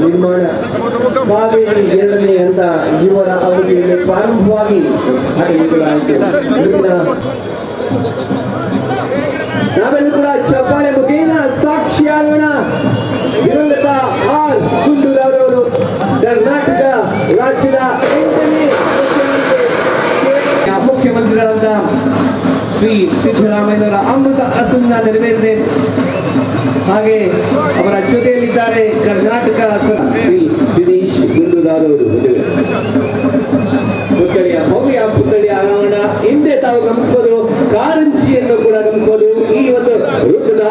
ನಿರ್ಮಾಣ ಕಾವೇರಿ ಎರಡನೇ ಹಂತ ಇವರ ಅವಧಿಯಲ್ಲಿ ಪ್ರಾರಂಭವಾಗಿ ನಡೆಯಲಾಯಿತು ನಾವೆಲ್ಲೂ ಕೂಡ ಚಪ್ಪಾಳೆ ಮುಖೇನ ಸಾಕ್ಷಿಯಾಗೋಣ ದಿವಂಗತ ಆರ್ ಗುಂಡೂರವರು ಕರ್ನಾಟಕ ರಾಜ್ಯದ ಎಂಟನೇ ಮುಖ್ಯಮಂತ್ರಿಗಳಾದ ಶ್ರೀ ಸಿದ್ದರಾಮಯ್ಯವರ ಅಮೃತ ಅಸುಂದ ನೆರವೇರಿದೆ. ಹಾಗೆ ಅವರ ಜೊತೆಯಲ್ಲಿದ್ದಾರೆ ಕರ್ನಾಟಕ ಶ್ರೀ ದಿನೇಶ್ ಗುಂಡುದಾರವರು ಪುತ್ಥಳಿಯ ಭವ್ಯ ಪುತ್ಥಳಿಯ ಅನಾವರಣ ಹಿಂದೆ ತಾವು ಗಮನಿಸಬಹುದು ಕಾರಂಜಿಯನ್ನು ಕೂಡ ಗಮನಿಸಬಹುದು ಈ ಒಂದು ವೃತ್ತದ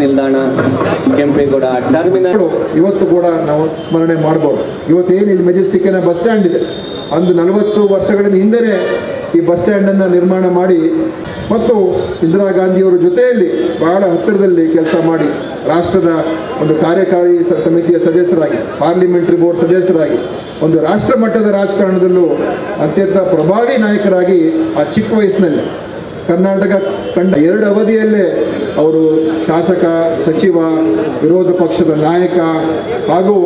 ನಿಲ್ದಾಣ, ಕೆಂಪೇಗೌಡ ಟರ್ಮಿನಲ್ ಇವತ್ತು ಕೂಡ ನಾವು ಸ್ಮರಣೆ ಮಾಡ್ಬೋದು. ಇವತ್ತೇನು ಇಲ್ಲಿ ಮೆಜೆಸ್ಟಿಕ್ಕಿನ ಬಸ್ ಸ್ಟ್ಯಾಂಡ್ ಇದೆ. ಅಂದು ನಲವತ್ತು ವರ್ಷಗಳಿಂದ ಹಿಂದೆ ಈ ಬಸ್ ಸ್ಟ್ಯಾಂಡನ್ನು ನಿರ್ಮಾಣ ಮಾಡಿ ಮತ್ತು ಇಂದಿರಾ ಗಾಂಧಿಯವರ ಜೊತೆಯಲ್ಲಿ ಬಹಳ ಹತ್ತಿರದಲ್ಲಿ ಕೆಲಸ ಮಾಡಿ ರಾಷ್ಟ್ರದ ಒಂದು ಕಾರ್ಯಕಾರಿ ಸಮಿತಿಯ ಸದಸ್ಯರಾಗಿ ಪಾರ್ಲಿಮೆಂಟರಿ ಬೋರ್ಡ್ ಸದಸ್ಯರಾಗಿ, ಒಂದು ರಾಷ್ಟ್ರ ಮಟ್ಟದ ರಾಜಕಾರಣದಲ್ಲೂ ಅತ್ಯಂತ ಪ್ರಭಾವಿ ನಾಯಕರಾಗಿ ಆ ಚಿಕ್ಕ ವಯಸ್ಸಿನಲ್ಲಿ. ಕರ್ನಾಟಕ ಕಂಡ ಎರಡು ಅವಧಿಯಲ್ಲೇ ಅವರು ಶಾಸಕ ಸಚಿವ ವಿರೋಧ ಪಕ್ಷದ ನಾಯಕ ಹಾಗೂ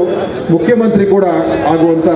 ಮುಖ್ಯಮಂತ್ರಿ ಕೂಡ ಆಗುವಂಥ